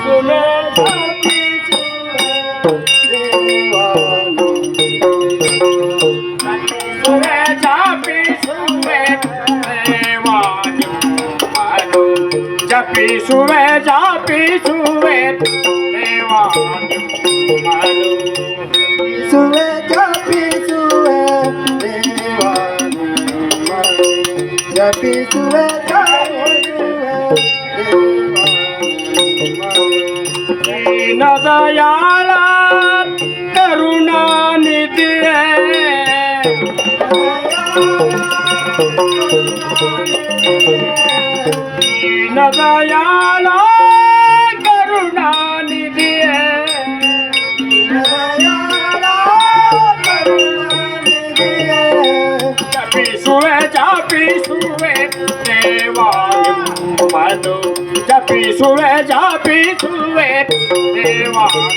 ಜಪಿಸುವೆ ಜಪಿಸುವೆ ದೇವಾ ಜಪಿಸುವೆ ಜಪಿಸುವೆ ದೇವಾನು ಸುವೆ ಜಪಿಸುವೆ ದೇವಾ ಜಪಿಸುವೆ ಜಪಿಸುವೆ ದೇವಾ ದಯಾಳ ಕರುಣಾನಿಧಿಯೇ ದಯಾಳ ಕರುಣಾನಿಧಿಯೇ ಜಪಿಸುವೆ ಜಪಿಸುವೆ ದೇವಾನು ಜಪಿಸುವೆ ಜಪಿಸುವೆ ದೇವಾನು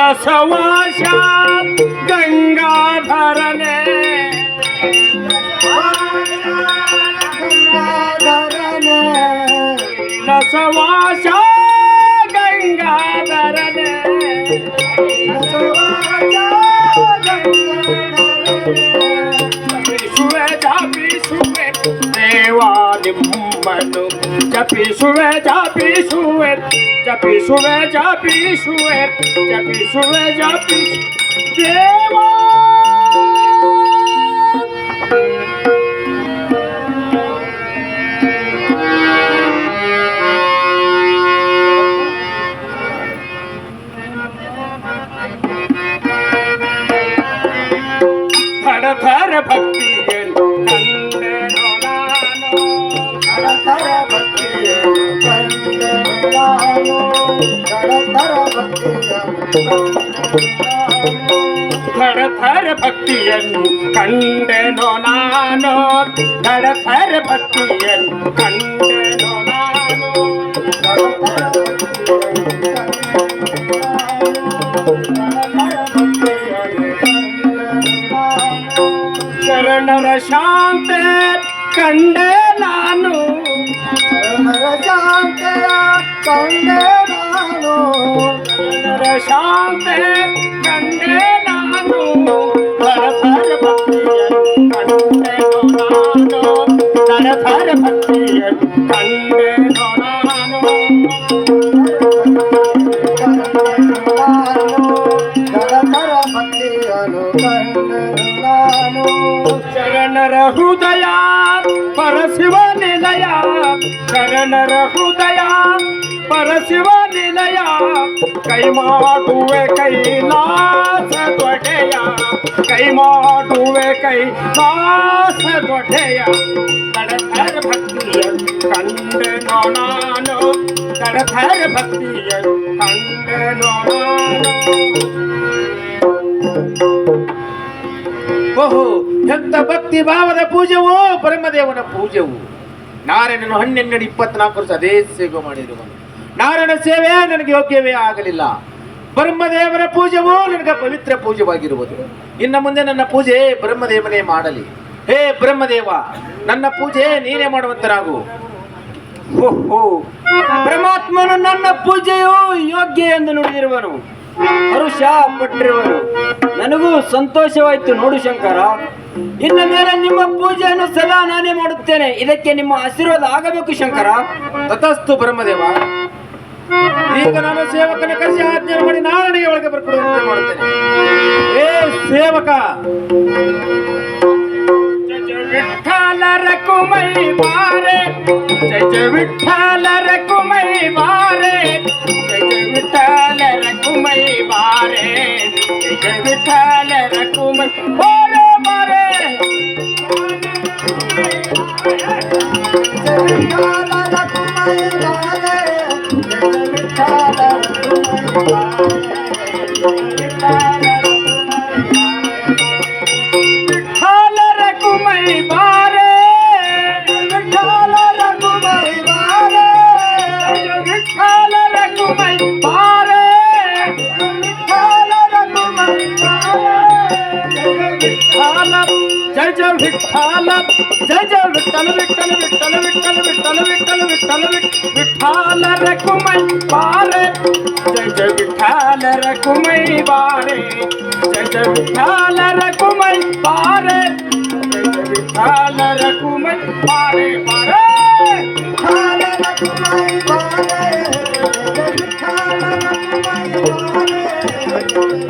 ಕೈಲಸವಾಸ ಗಂಗಾಧರನೇ. ಕೈಲಸವಾಸ ಗಂಗಾಧರನೇ. ಜಪಿಸುವೆ ಜಪಿಸುವೆ ದೇವಾ ನಿಮ್ಮನು ಜಪಿಸುವೆ ಜಪಿಸುವೆ ಜಪಿಸುವೆ ಜಪಿಸುವೆ ಜಪಿಸುವೆ ಜಪಿಸು ದೇವಾ ಥರ ಭಕ್ತಿಯನ್ನು ಕಂಡೆನೋ ನಾನು ಥರ ಥರ ಭಕ್ತಿಯನ್ನು ಕಂಡೆನೋ ನಾನು ಥರ ಥರ ಭಕ್ತಿಯನ್ನು ಕಂಡೆನೋ ನಾನು ಶರಣರ ಶಾಂತ ಕಂಡೆ ಶರಣರ ಶಾಂತ ಕಂಡೆ ನಾನು ಥರ ಥರ ಭಕ್ತಿಯನ್ನು ಕಂಡೆನೋ ನಾನು ಥರ ಥರ ಭಕ್ತಿಯನ್ನು ಕಂಡೆನೋ ನಾನು ಶರಣರ ಹೃದಯ ಪರಶಿವ ನಿಲಯ ಶರಣರ ಹೃದಯ ಪರಶಿವ ನಿಲಯ ಕೈ ಮಾಡುವೆ ಕೈಲಾಸ ದೊಡೆಯ ಕೈ ಮಾಡುವೆ ಕೈಲಾಸ ದೊಡೆಯ ತಡಧರ ಭಕ್ತಿಯ ಕಂಡೆನೋ ನಾನು ತಡಧರ ಭಕ್ತಿಯನ್ನು ಕಂಡೆನೋ ಓಹೋ, ಎಂಥ ಭಕ್ತಿ ಭಾವದ ಪೂಜೆವು, ಬ್ರಹ್ಮದೇವನ ಪೂಜೆವು. ನಾರಾಯಣನು ಹನ್ನೆರಡು ಇಪ್ಪತ್ನಾಲ್ಕು ವರ್ಷ ಅದೇ ಸೇವೆ ಮಾಡಿರುವನು. ನಾರಾಯಣ ಸೇವೆ ನನಗೆ ಯೋಗ್ಯವೇ ಆಗಲಿಲ್ಲ. ಬ್ರಹ್ಮದೇವರ ಪೂಜೆವೂ ನನಗೆ ಪವಿತ್ರ ಪೂಜೆವಾಗಿರುವುದು. ಇನ್ನು ಮುಂದೆ ನನ್ನ ಪೂಜೆ ಬ್ರಹ್ಮದೇವನೇ ಮಾಡಲಿ. ಹೇ ಬ್ರಹ್ಮದೇವ, ನನ್ನ ಪೂಜೆ ನೀನೇ ಮಾಡುವಂತನಾಗು ಓಹೋ ಪರಮಾತ್ಮನು ನನ್ನ ಪೂಜೆಯು ಯೋಗ್ಯ ಎಂದು ನುಡಿದಿರುವನು. ಹರುಷ ಪಟ್ಟಿರುವನು. ನನಗೂ ಸಂತೋಷವಾಯಿತು ನೋಡು ಶಂಕರ. ಇನ್ನು ಮೇಲೆ ನಿಮ್ಮ ಪೂಜೆಯನ್ನು ಸದಾ ನಾನೇ ಮಾಡುತ್ತೇನೆ. ಇದಕ್ಕೆ ನಿಮ್ಮ ಆಶೀರ್ವಾದ ಆಗಬೇಕು ಶಂಕರ. ತಥಸ್ತು ಬ್ರಹ್ಮದೇವ. ಈಗ ನಾನು ಸೇವಕನ ಕಸಿ ಆಜ್ಞೆ ಮಾಡಿ ನಾರಣಿಗೆ ಒಳಗೆ ಬರ್ಕೊಡುವಂತೆ ಮಾಡ್ತೇನೆ ಏ ಸೇವಕ ವಿಠಾಲರ ಕುಮೈ ಬಾರೆ ಜಯ ವಿಠಾಲರ ಕುಮೈ ಬಾರೆ ಜಯ ವಿಠಾಲರ ಕುಮೈ ಬಾರೆ ಜಯ ವಿಠಾಲರ ಕುಮೈ ಬಾರೆ ಬಾರೆ ಜಯ ವಿಠಾಲರ ಕುಮೈ ಬಾರೆ Thank you. ஜெகவித்தாலர குமல் பாரே ஜெகவித்தாலர குமல் பாரே பாரே தாலர குமல் பாரே ஜெகவித்தாலர குமல் பாரே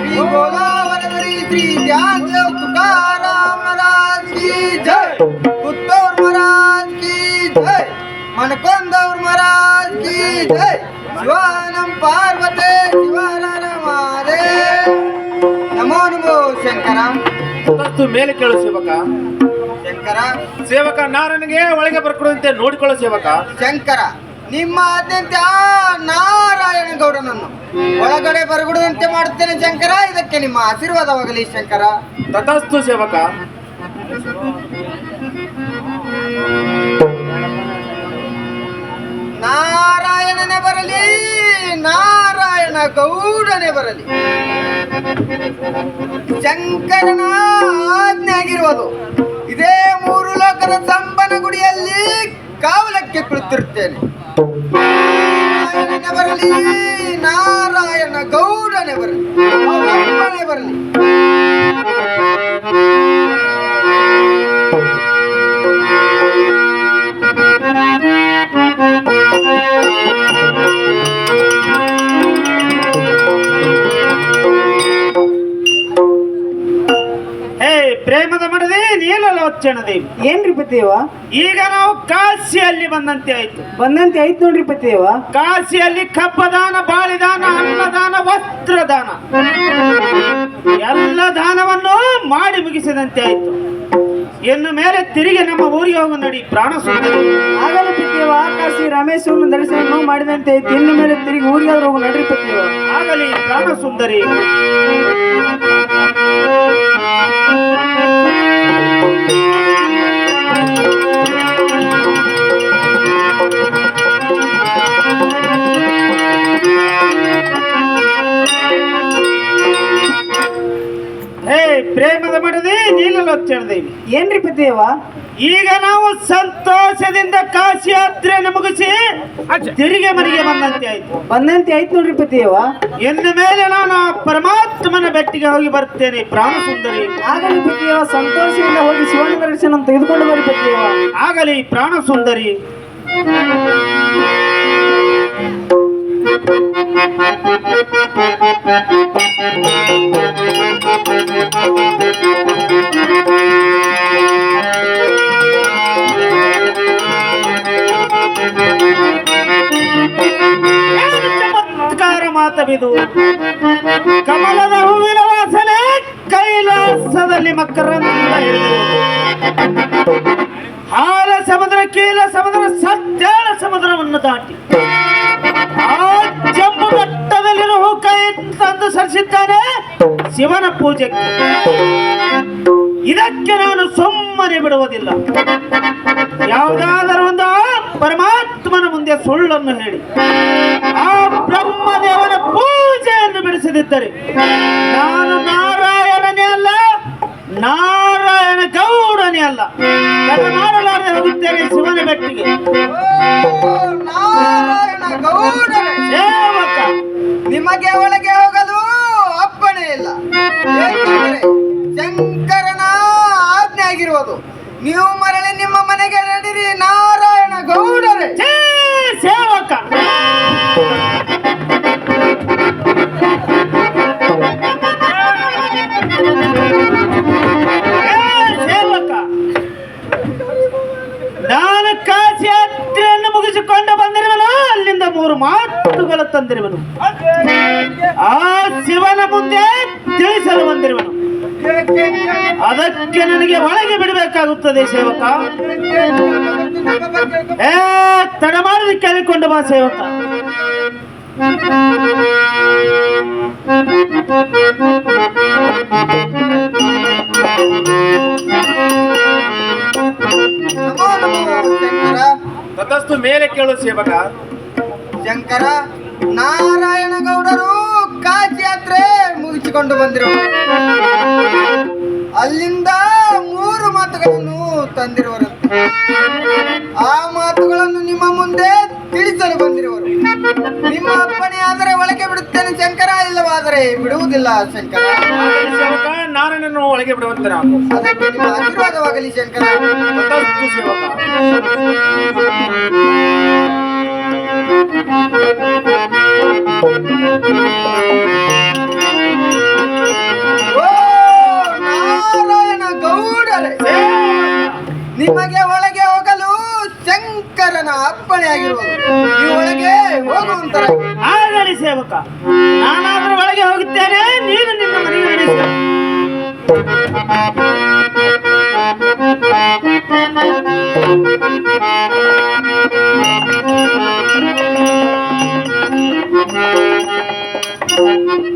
गोदावरी श्री ज्ञान देव तुकाराम राज की जय ಶಿವಾನಂ ಪಾರ್ವತೆ ಶಿವಾನ ನಮೋ ಶಂಕರ. ತಸ್ತು ಮೇಲೆ ಕೇಳು ಸೇವಕ. ಶಂಕರ. ಸೇವಕ ನಾರನಿಗೆ ಒಳಗೆ ಬರ್ಕೊಡುವಂತೆ ನೋಡಿಕೊಳ್ಳೋ ಸೇವಕ. ಶಂಕರ ನಿಮ್ಮ ಆದ್ಯಂತ ನಾರಾಯಣ ಗೌಡನನ್ನು ಒಳಗಡೆ ಬರಗುಡುವಂತೆ ಮಾಡುತ್ತೇನೆ ಶಂಕರ. ಇದಕ್ಕೆ ನಿಮ್ಮ ಆಶೀರ್ವಾದವಾಗಲಿ ಶಂಕರ. ತಥಾಸ್ತು ಸೇವಕ. ನಾರಾಯಣನೇ ಬರಲಿ, ನಾರಾಯಣ ಗೌಡನೇ ಬರಲಿ. ಶಂಕರನ ಆಜ್ಞೆ ಆಗಿರುವುದು. ಇದೇ ಮೂರು ಲೋಕದ ಸಂಪನ ಗುಡಿಯಲ್ಲಿ ಕಾವಲಕ್ಕೆ ಕುಳಿತಿರುತ್ತೇನೆ. ನಾರಾಯಣನೇ ಬರಲಿ, ನಾರಾಯಣ ಗೌಡನೇ ಬರಲಿ. ಬರಲಿ. ನೀಲಲೋಚನ ದೇವಿ. ಏನ್ರಿ ಪತಿಯವ ಈಗ ನಾವು ಕಾಶಿಯಲ್ಲಿ ಬಂದಂತೆ ಆಯ್ತು. ಬಂದಂತೆ ಆಯ್ತು ನೋಡ್ರಿ ಪತಿಯವ ಕಾಶಿಯಲ್ಲಿ ಕಪ್ಪದಾನ ಬಾಳಿದಾನ ಅನ್ನದಾನ ವಸ್ತ್ರದಾನ. ಎಲ್ಲ ದಾನವನ್ನು ಮಾಡಿ ಮುಗಿಸಿದಂತೆ ಆಯ್ತು. ಇನ್ನು ಮೇಲೆ ತಿರುಗಿ ನಮ್ಮ ಊರಿಗೆ ಹೋಗು ನಡಿ ಪ್ರಾಣ ಸುಂದರಿ ಪತಿಯವ ಕಾಶಿ ರಮೇಶನ ದರ್ಶನ ಮಾಡಿದಂತೆ ಐತಿ ಇನ್ನು ಮೇಲೆ ತಿರುಗಿ ಊರಿಗೆ ಹೋಗು ನಡ್ರಿ ಪತಿಯವ ಆಗಲಿ ಪ್ರಾಣ ಸುಂದರಿ. ಮಡದಿ ನೀಲಲೋಚನ ದೇವಿ ಏನ್ರಿ ಪತಿಯವ ಈಗ ನಾವು ಸಂತೋಷದಿಂದ ಕಾಶಿ ಯಾತ್ರೆಯನ್ನು ಮುಗಿಸಿ ತಿರುಗಿ ಮನೆಗೆ ಬಂದಂತೆ ಆಯ್ತು. ಬಂದಂತೆ ಆಯ್ತು ನೋಡ್ರಿ ಪತಿಯವ ಇನ್ನು ಮೇಲೆ ನಾನು ಆ ಪರಮಾತ್ಮನ ಬೆಟ್ಟಿಗೆ ಹೋಗಿ ಬರ್ತೇನೆ ಪ್ರಾಣ ಸುಂದರಿ ಆಗಲಿ ಪತಿಯವ ಸಂತೋಷದಿಂದ ಹೋಗಿ ಶಿವನ ದರ್ಶನ ತೆಗೆದುಕೊಂಡು ಬರ್ರಿ ಪತಿಯವ ಆಗಲಿ ಪ್ರಾಣ ಸುಂದರಿ ಮಾತವಿದು. ಕಮಲದ ಹೂವಿನ ವಾಸನೆ ಕೈಲಾಸದಲ್ಲಿ ಮಕ್ಕರ ಹಿಡಿದಿರುವುದು ಹಾಲ ಸಮುದ್ರ ಕೀಲ ಸಮುದ್ರ ಸತ್ಯ ಸಮುದ್ರವನ್ನು ದಾಟಿ. ತಂದು ಸರಿಸಿದ್ದಾನೆ ಶಿವನ ಪೂಜೆಗೆ. ಇದಕ್ಕೆ ನಾನು ಸುಮ್ಮನೆ ಬಿಡುವುದಿಲ್ಲ. ಯಾವುದಾದರೂ ಒಂದು ಪರಮಾತ್ಮನ ಮುಂದೆ ಸುಳ್ಳನ್ನು ಹೇಳಿ. ಆ ಬ್ರಹ್ಮದೇವನ ಪೂಜೆಯನ್ನು ಬಿಡಿಸದಿದ್ದರೆ ನಾನು ನಾರಾಯಣನೇ ಅಲ್ಲ ನಾರಾಯಣ ಗೌಡನೇ ಅಲ್ಲ. ಮಾಡಲಾರದೆ ಹೋಗುತ್ತೇನೆ ಶಿವನ ಬೆಟ್ಟಿಗೆ. ನಿಮಗೆ ಒಳಗೆ ಏಕೆಂದರೆ ಶಂಕರನ ಆಜ್ಞೆ ಆಗಿರುವುದು ನೀವು ಮರಳಿ ನಿಮ್ಮ ಮನೆಗೆ ನಡೀರಿ. ನಾರಾಯಣ ಗೌಡರೇ. ಸೇವಕ. ನಾನು ಕಾಶಿ ಯಾತ್ರೆಯನ್ನು ಮುಗಿಸಿಕೊಂಡು ಬಂದಿರುವನು. ಅಲ್ಲಿಂದ ಮೂರು ಮಾತುಗಳು ತಂದಿರುವನು. ಆ ಶಿವನ ಮುಂದೆ ತಿಳಿಸಲು ಬಂದಿರುವನು ಅದಕ್ಕೆ ನನಗೆ ಒಳಗೆ ಬಿಡಬೇಕಾಗುತ್ತದೆ ಸೇವಕ. ಏ ತಡ ಮಾಡದೆ ಕೇಳಿಕೊಂಡು ಬಾ ಸೇವಕ. ಮತ್ತಷ್ಟು ತತಸ್ತು ಮೇಲೆ ಕೇಳು ಸೇವಕ. ಶಂಕರ ನಾರಾಯಣ ಗೌಡರು ಕಾಶಿ ಯಾತ್ರೆ ಮುಗಿಸಿಕೊಂಡು ಬಂದಿರುವ ಅಲ್ಲಿಂದ ಮೂರು ಮಾತುಗಳನ್ನು ತಂದಿರುವರು ಆ ಮಾತುಗಳನ್ನು ನಿಮ್ಮ ಮುಂದೆ ತಿಳಿಸಲು ಬಂದಿರುವರು ನಿಮ್ಮ ಅಪ್ಪಣೆ ಆದರೆ ಒಳಗೆ ಬಿಡುತ್ತೇನೆ ಶಂಕರ ಇಲ್ಲವಾದರೆ ಬಿಡುವುದಿಲ್ಲ ಶಂಕರ. ನಾರಾಯಣನು ಒಳಗೆ ಬಿಡುವಂತೆ ಅದಕ್ಕೆ ನಿಮ್ಮ ಆಶೀರ್ವಾದವಾಗಲಿ ಶಂಕರ. ಸೇವಕ ಆಗಲಿ ಸೇವಕ. ನಾನಾದ್ರೂ ಒಳಗೆ ಹೋಗುತ್ತೇನೆ ನೀನು ನಿನ್ನ ಮನೆಗೆ ನಡೆಸು.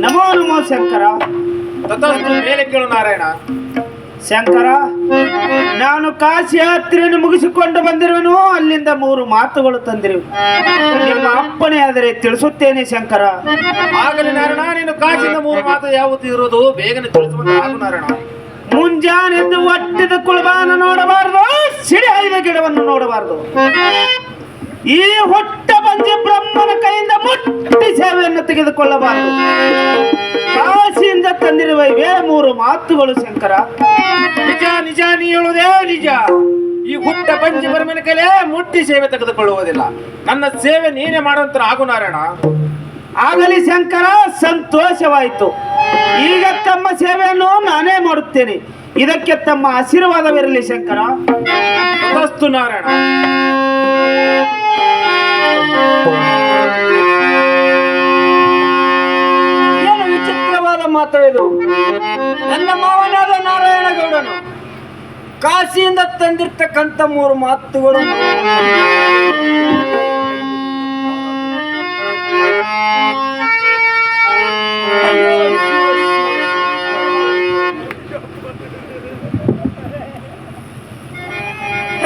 ನಮೋ ನಮೋ ಶಂಕರ. ಮೇಲೆ ಕೇಳು ನಾರಾಯಣ. ಶಂಕರ. ನಾನು ಕಾಶಿ ಯಾತ್ರೆಯನ್ನು ಮುಗಿಸಿಕೊಂಡು ಬಂದಿರುವನು. ಅಲ್ಲಿಂದ ಮೂರು ಮಾತುಗಳು ತಂದಿರು ನಿಮ್ಮ ಅಪ್ಪಣೆ ಆದರೆ ತಿಳಿಸುತ್ತೇನೆ ಶಂಕರ. ಆಗಲಿ ನಾರಾಯಣ ನೀನು ಕಾಶಿಂದ ಮೂರು ಮಾತು ಯಾವತ್ತು ಇರೋದು ಬೇಗನೆ ಮುಂಜಾನೆಂದು ನಾರಾಯಣ. ಮುಂಜಾನೆದ್ದು ಒಟ್ಟಿದ ಕುಳಬಾನ ನೋಡಬಾರದು ಸಿಡಿ ಐದ ಗಿಡವನ್ನು ನೋಡಬಾರದು. ಈ ಹೊಟ್ಟ ಬಂಜಿ ಬ್ರಹ್ಮನ ಕೈಯಿಂದ ಮುಟ್ಟಿ ಸೇವೆಯನ್ನು ತೆಗೆದುಕೊಳ್ಳಬಾರದು ಕಾಶಿಯಿಂದ ತಂದಿರುವ ಇವೇ ಮೂರು ಮಾತುಗಳು ಶಂಕರ. ನಿಜ ನಿಜ, ನೀ ಹೇಳುವುದೇ ನಿಜ. ಈ ಹುಟ್ಟ ಪಂಚಿ ಬರಮನ ಕಲೆ ಮುಟ್ಟಿ ಸೇವೆ ತೆಗೆದುಕೊಳ್ಳುವುದಿಲ್ಲ. ನನ್ನ ಸೇವೆ ನೀನೇ ಮಾಡುವಂತ ಆಗು ನಾರಾಯಣ. ಆಗಲಿ ಶಂಕರ, ಸಂತೋಷವಾಯಿತು. ಈಗ ತಮ್ಮ ಸೇವೆಯನ್ನು ನಾನೇ ಮಾಡುತ್ತೇನೆ. ಇದಕ್ಕೆ ತಮ್ಮ ಆಶೀರ್ವಾದವಿರಲಿ ಶಂಕರ. ವಸ್ತು ನಾರಾಯಣ. ವಿಚಿತ್ರವಾದ ಮಾತು ಇದು. ನನ್ನ ಮಾವನಾದ ನಾರಾಯಣ ಗೌಡನು ಕಾಶಿಯಿಂದ ತಂದಿರ್ತಕ್ಕಂಥ ಮೂರು ಮಾತುಗಳು.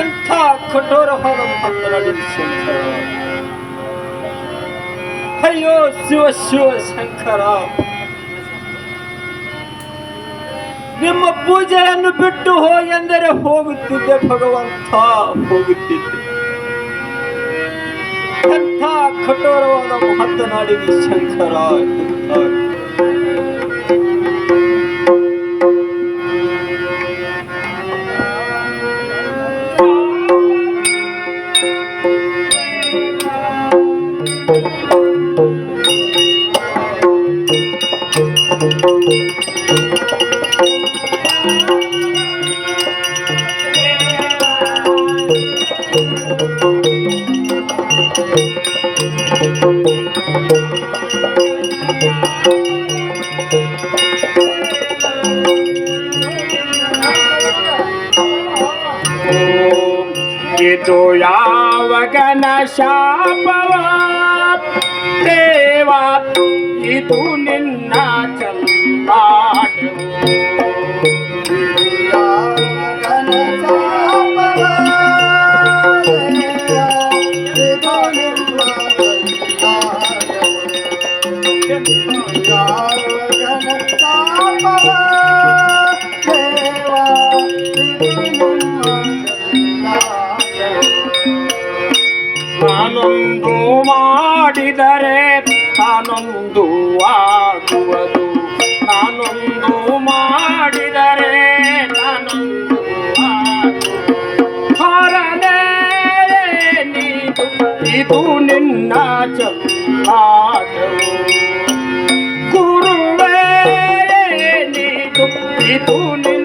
ಎಂಥ ಕಠೋರವಾದ ಮಾತನಾಡಿದ ಅಯ್ಯೋ ಶಿವ ಶಿವ ಶಂಕರ. ನಿಮ್ಮ ಪೂಜೆಯನ್ನು ಬಿಟ್ಟು ಹೋಗೆಂದರೆ ಹೋಗುತ್ತಿದ್ದೆ ಭಗವಂತ ಹೋಗುತ್ತಿದ್ದೆ. ಕಠೋರವಾದ ಮಾತನಾಡಿದ ಶಂಕರ ಇದು ಯಾವಗನ ಶಾಪವ? ದೇವ ಇದು ನಿನ್ನ ತಾನೊಂದು ಮಾಡಿದರೆ ತಾನೊಂದು ಆಗುವುದು. ತಾನೊಂದು ಮಾಡಿದರೆ ತಾನೊಂದು ಹರನೇ ನೀನು, ಇದು ನಿನ್ನ ಚಲಾಟವು ಗುರುವೇ, ನೀನು, ಇದು ನಿನ್ನ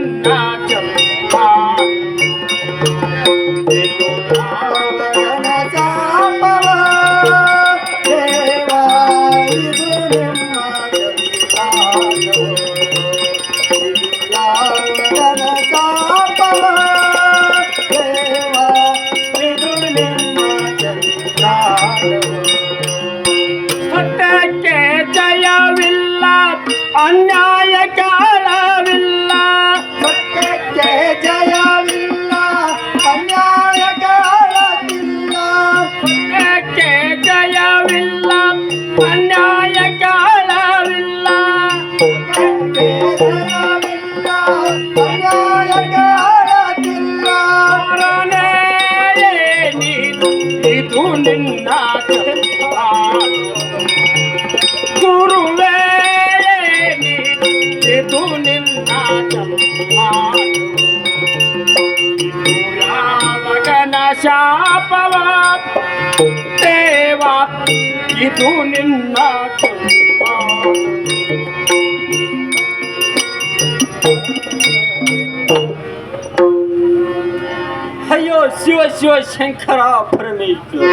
ಶಾಪವ ದೇವ ಇದು ನಿನ್ನ. ಅಯ್ಯೋ ಶಿವ ಶಿವ ಶಂಕರ ಪರಮೇಶ್ವರ